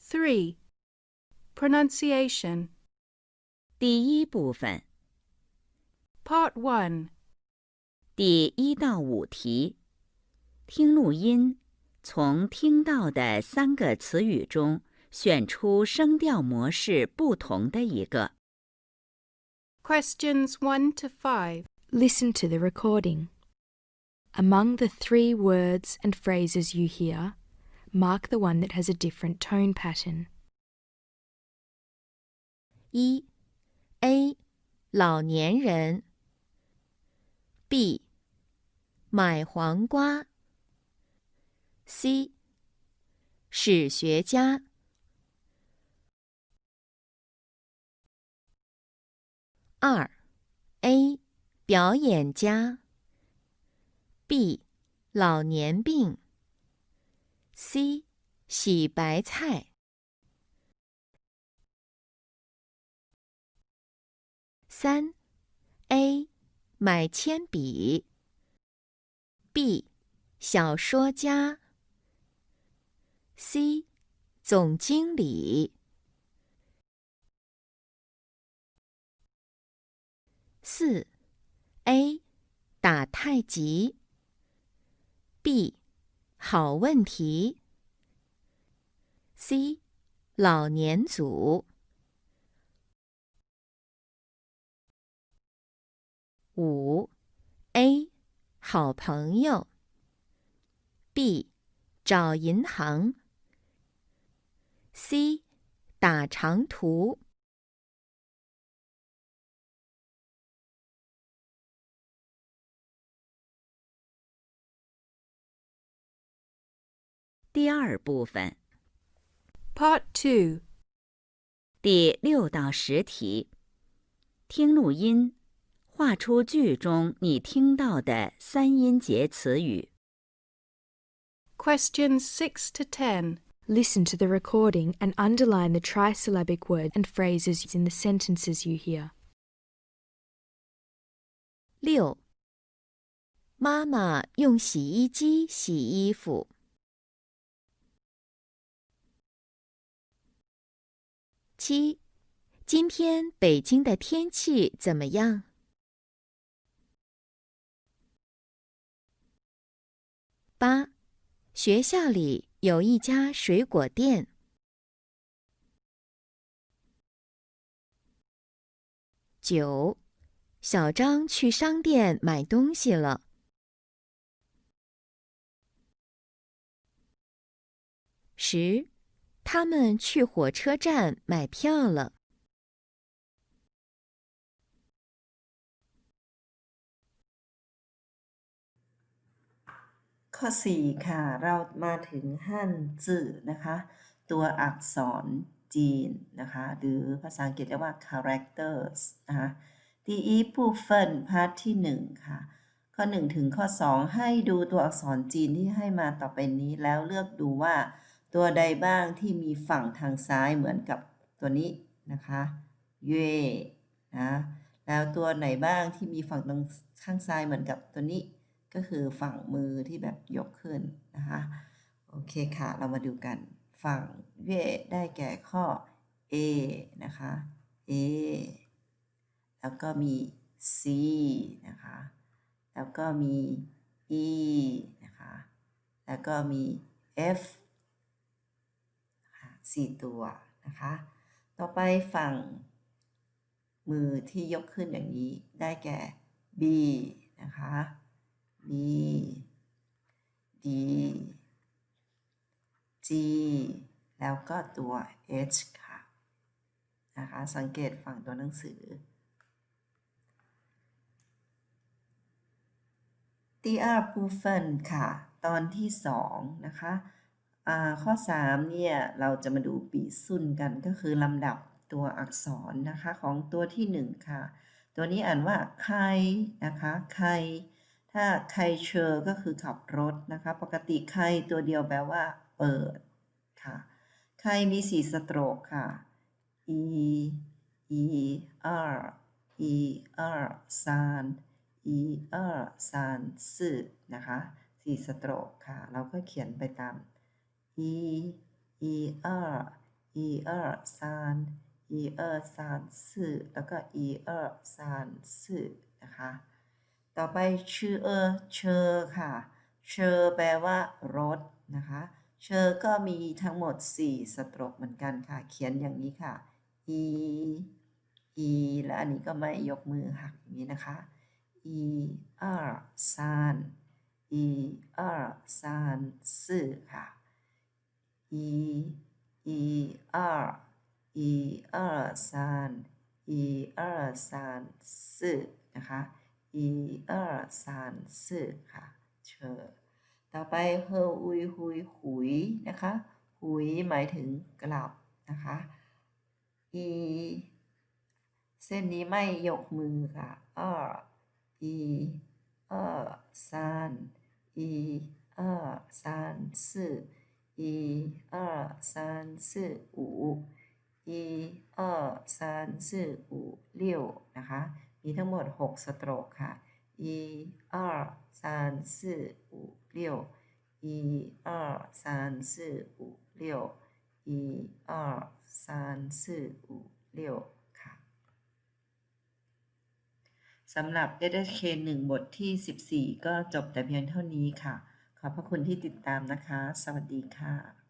3. Pronunciation. 第一部分 Part 1. 第一到五题，听录音，从听到的三个词语中选出声调模式不同的一个。 Questions 1 to 5. Listen to the recording. Among the three words and phrases you hear, mark the one that has a different tone pattern. 一 A 老年人 B 买黄瓜 C 史学家二 A 表演家 B 老年病 C 洗白菜。三 A 买铅笔，B 小说家，C 总经理。四 A 打太极，B 好问题，C 老年组。五 A 好朋友，B 找银行，C 打长途。第二部分 Part 2. 第六到十题，听录音，画出句中你听到的三音节词语。 Questions 6 to 10. Listen to the recording and underline the trisyllabic word and phrases in the sentences you hear. 六，妈妈用洗衣机洗衣服。 七，今天北京的天气怎么样？八，学校里有一家水果店。九，小张去商店买东西了。十，他们去火车站买票了。ข้อ 4 ค่ะ เรามาถึงฮั่นจื่อนะคะ ตัวอักษรจีนนะคะ หรือภาษาอังกฤษเรียกว่า characters นะคะ第一部分พาร์ทที่ 1 ค่ะ ข้อ 1 ถึงข้อ 2 ให้ดูตัวอักษรจีนที่ให้มาต่อไปนี้แล้วเลือกดูว่า ตัวใดบ้างที่มีฝั่งทางซ้ายเหมือนกับตัวนี้นะคะเย่นะแล้วตัวไหนบ้างที่มีฝั่งตรงข้างซ้ายเหมือนกับตัวนี้ ก็คือฝั่งมือที่แบบยกขึ้นนะคะโอเคค่ะ เรามาดูกันฝั่งเย่ได้แก่ข้อ A นะคะ A แล้วก็มี C นะคะ แล้วก็มี E นะคะ แล้วก็มี F 4 ตัวนะคะ ต่อไปฝั่ง มือที่ยกขึ้นอย่างนี้ได้แก่ B นะคะ B D G แล้วก็ตัว H ค่ะ นะคะ สังเกตฝั่งตัวหนังสือ TR ปูเฟนค่ะ ตอนที่สองนะคะ อ่าข้อ 3 เนี่ย เราจะมาดูปีซุนกันก็คือลำดับตัวอักษรนะคะของตัวที่ 1 ค่ะ ตัวนี้อ่านว่าไคนะคะไคถ้าไคเชอร์ก็คือขับรถนะคะ ปกติไคตัวเดียวแปลว่าเปิดค่ะไคมีสี่สโตรกค่ะ e e r e r ซาน e r ซานสื่อนะคะสี่สโตรกค่ะ เราก็เขียนไปตาม อีอีเออร์อีเออร์นแล้วก็อีเอนะคะ ต่อไปชื่อเออเชอค่ะ เชอร์แปลว่ารถนะคะ เชอร์ก็มีทั้งหมด 4 สตรกเหมือนกันค่ะ เขียนอย่างนี้ค่ะอีอีและอันนี้ก็ไม่ยกมือหักอย่างนี้นะคะอีเออร์ซานอีออร์ซานสื่อค่ะ 一一二一二三一二三四นะคะ 一二三四ค่ะ เชอ ต่อไปเฮออุยหุยหุยนะคะ หุยหมายถึงกลับนะคะ อีเส้นนี้ไม่ยกมือค่ะอ้ออีอ้อซานอีอ้อซานสี่อีอ้อซานสี่อู อีอ้อซานสี่อูเลี้ยวนะคะ มีทั้งหมด 6 สโตรกค่ะ 一二三四五六，一二三四五六，一二三四五六ค่ะสำหรับ SHK 1 บทที่ 14 ก็จบแต่เพียงเท่านี้ค่ะ ขอบพระคุณที่ติดตามนะคะ สวัสดีค่ะ